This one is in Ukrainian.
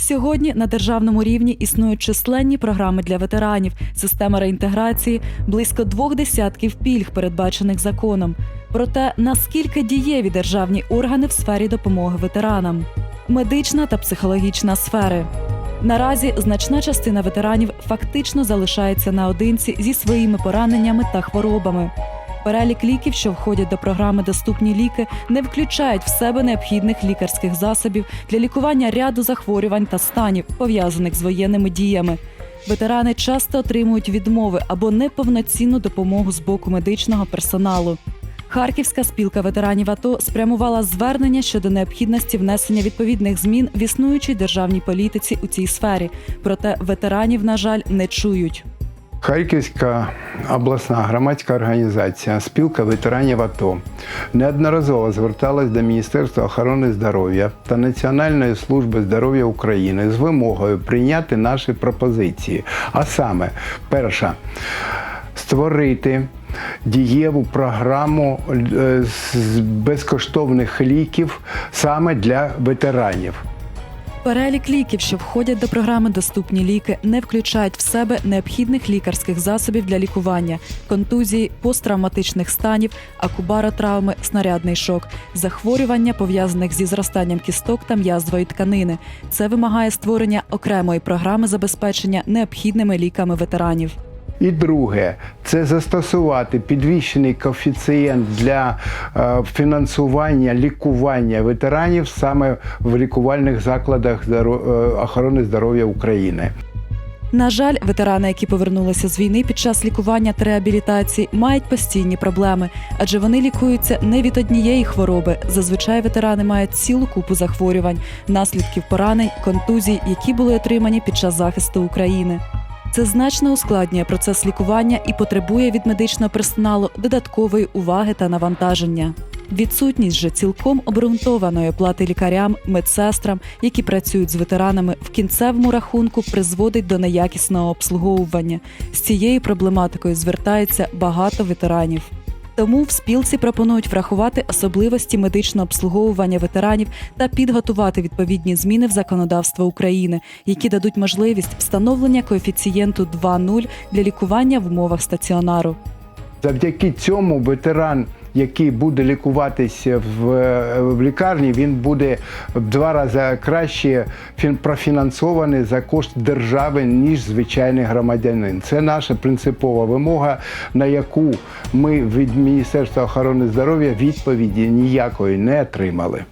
Сьогодні на державному рівні існують численні програми для ветеранів, система реінтеграції, близько двох десятків пільг, передбачених законом. Проте наскільки дієві державні органи в сфері допомоги ветеранам, медична та психологічна сфери. Наразі значна частина ветеранів фактично залишається наодинці зі своїми пораненнями та хворобами. Перелік ліків, що входять до програми Доступні ліки, не включають в себе необхідних лікарських засобів для лікування ряду захворювань та станів, пов'язаних з воєнними діями. Ветерани часто отримують відмови або неповноцінну допомогу з боку медичного персоналу. Харківська спілка ветеранів АТО спрямувала звернення щодо необхідності внесення відповідних змін в існуючій державній політиці у цій сфері. Проте ветеранів, на жаль, не чують. Харківська обласна громадська організація Спілка ветеранів АТО неодноразово зверталась до Міністерства охорони здоров'я та Національної служби здоров'я України з вимогою прийняти наші пропозиції. А саме, перша створити дієву програму е, з безкоштовних ліків саме для ветеранів. Перелік ліків, що входять до програми Доступні ліки, не включають в себе необхідних лікарських засобів для лікування, контузії, посттравматичних станів, акубаротравми, снарядний шок, захворювання, пов'язаних зі зростанням кісток та м'язової тканини. Це вимагає створення окремої програми забезпечення необхідними ліками ветеранів. І друге, це застосувати підвищений коефіцієнт для е, фінансування лікування ветеранів саме в лікувальних закладах е, охорони здоров'я України. На жаль, ветерани, які повернулися з війни під час лікування та реабілітації, мають постійні проблеми, адже вони лікуються не від однієї хвороби. Зазвичай ветерани мають цілу купу захворювань, наслідків поранень, контузій, які були отримані під час захисту України. Це значно ускладнює процес лікування і потребує від медичного персоналу додаткової уваги та навантаження. Відсутність же цілком обґрунтованої плати лікарям, медсестрам, які працюють з ветеранами, в кінцевому рахунку призводить до неякісного обслуговування. З цією проблематикою звертається багато ветеранів. Тому в спілці пропонують врахувати особливості медичного обслуговування ветеранів та підготувати відповідні зміни в законодавство України, які дадуть можливість встановлення коефіцієнту 2.0 для лікування в умовах стаціонару. Завдяки цьому ветеран, який буде лікуватися в, в лікарні, він буде в два рази краще фін- профінансований за кошт держави, ніж звичайний громадянин. Це наша принципова вимога, на яку ми від Міністерства охорони здоров'я відповіді ніякої не отримали.